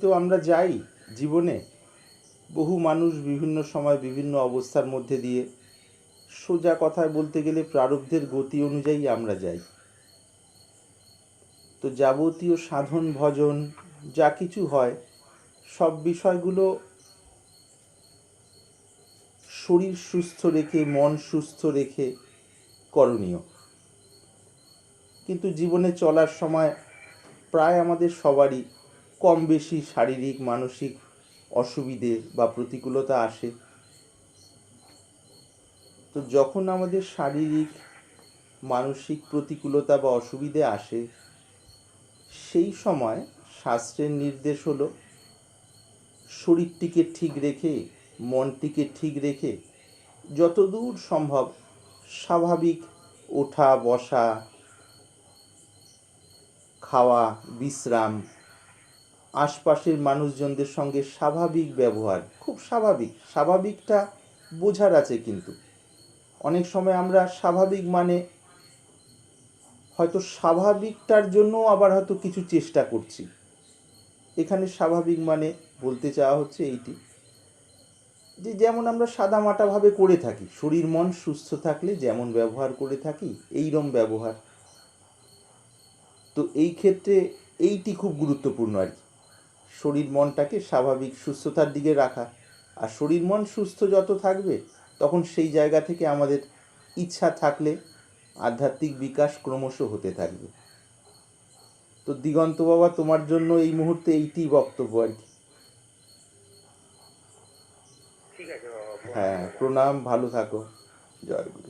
তো আমরা যাই জীবনে। বহু মানুষ বিভিন্ন সময় বিভিন্ন অবস্থার মধ্যে দিয়ে সোজা কথায় বলতে গেলে প্রারব্ধের গতি অনুযায়ী আমরা যাই। তো যাবতীয় সাধন, ভজন, যা কিছু হয়, সব বিষয়গুলো শরীর সুস্থ রেখে, মন সুস্থ রেখে করণীয়। কিন্তু জীবনে চলার সময় প্রায় আমাদের সবারই কম বেশি শারীরিক, মানসিক অসুবিধে বা প্রতিকূলতা আসে। তো যখন আমাদের শারীরিক, মানসিক প্রতিকূলতা বা অসুবিধে আসে, সেই সময় শাস্ত্রের নির্দেশ হলো, শরীরটিকে ঠিক রেখে, মনটিকে ঠিক রেখে যতদূর সম্ভব স্বাভাবিক ওঠা, বসা, খাওয়া, বিশ্রাম আশপাশের মানুষজনদের সঙ্গে স্বাভাবিক ব্যবহার। খুব স্বাভাবিক। স্বাভাবিকটা বোঝার আছে কিন্তু। অনেক সময় আমরা স্বাভাবিক মানে হয়তো স্বাভাবিকটার জন্য আবার হয়তো কিছু চেষ্টা করছি। এখানে স্বাভাবিক মানে বলতে চাওয়া হচ্ছে এইটি যে যেমন আমরা সাদামাটাভাবে করে থাকি, শরীর মন সুস্থ থাকলে যেমন ব্যবহার করে থাকি, এইরম ব্যবহার। তো এই ক্ষেত্রে এইটি খুব গুরুত্বপূর্ণ আর কি। শরীর মনটাকে স্বাভাবিক সুস্থতার দিকে রাখা। আর শরীর মন সুস্থ যত থাকবে তখন সেই জায়গা থেকে আমাদের ইচ্ছা থাকলে আধ্যাত্মিক বিকাশ ক্রমশ হতে থাকবে। তো দিগন্ত বাবা তোমার জন্য এই মুহূর্তে এইটি বক্তব্য আর কি। হ্যাঁ প্রণাম ভালো থাকো। জয় গুরু।